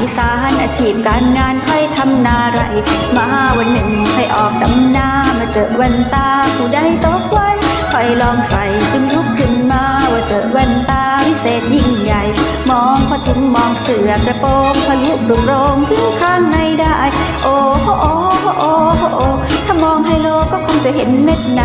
อีสานอาชีพการงานใค่อยทำนาไร มาวันหนึ่งใค่ออกดำนามาเจอแวันตาผู้ใดตกไว้คอยลองใส่จึงลุกขึ้นมาว่าเจอแวันตาวิเศษยิ่งใหญ่ มองพอถุงมองเสือกระโปรงพลุดุโรงถึงข้างในได้ โอ้โหโอ้โหโอ้โหโอ้ถ้ามองไฮโลก็คงจะเห็นเม็ดใน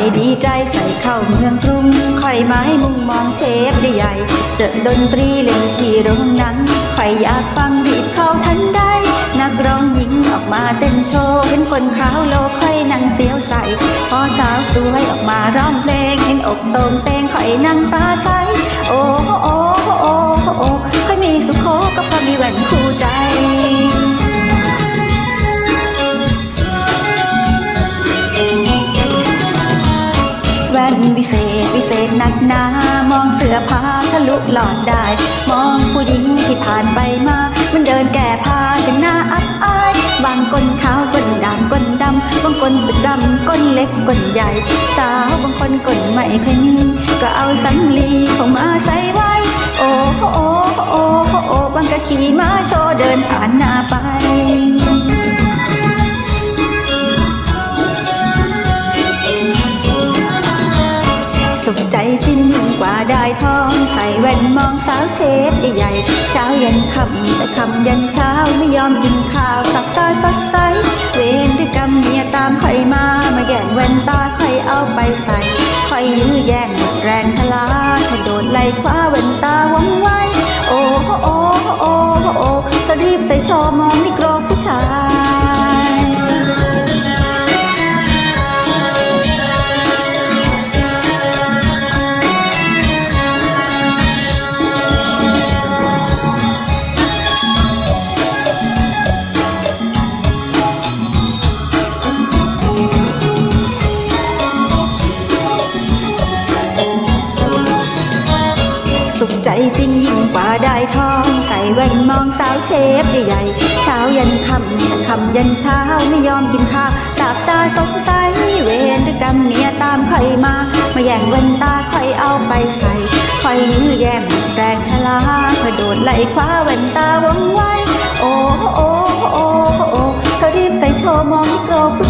อยดีใจใส่เข้าเมืองกรุงค่อยไม้มุงมองเชฟได้ใหญ่ เจอดนตรีเล่นที่โรงหนังคอยอยากฟังรีบเข้าทันได้ นักร้องหญิงออกมาเต้นโชว์เห็นคนขาวโลค่อยนั่งเสียวใส่พอสาวสวยออกมาร้องเพลงเห็นอกโตงเตงค่อยนั่งตาใสโอ้โอ้โอ้โอ้ค่อยมีสุขโขก็พอมีแหวนคู่ ษวิเศษหนักหนามองเสื้อผ้าทะลุหลอดได้ มองผู้หญิงที่ผ่านไปมา มันเดินแก่ผ้ากันหน้าอับอาย บางคนขาวก้นด่างก้นดำบางคนประจำก้นเล็กก้นใหญ่ สาวบางคนก้นไม่เคยมีก็เอาสังลีเข้ามาใส่ไว้ โอ้โหโอ้โหโอ้โหโอ้บางก็ขี่ม้าโชว์เดินผ่านหน้า ได้ทองใส่แว่นมองสาวเชฟใหญ่เช้ายันค่ำแต่ค่ำยันเช้าไม่ยอมกินข้าวสับตาสดใสเวรที่กรรมเมียตามใครมามาแย่งแว่นตาใครเอาไปใส่ใครยื้อแย่งหมดแรงทลากระโดดไล่คว้าแว่นตาวังไว้ โอ้โหโอ้โอ้โอ้จะรีบใส่ชว์มองนี่ ใจจริงยิ่งกว่าได้ทองใส่แว่นมองสาวเชฟใหญ่ๆเช้ายันค่ำค่ำยันเช้าไม่ยอมกินข้าวตาบตาสงสัยเวรกรรมเมียตามใครมา มาแย่งแว่นตาใครเอาไปใส่ครยื้อแย่งแรงทลากระโดดไหลคว้าแว่นตาวงไว้ โอ้โอ้โอ้โอ้เธอรีบไปโชว์มองโกรผู้ชาย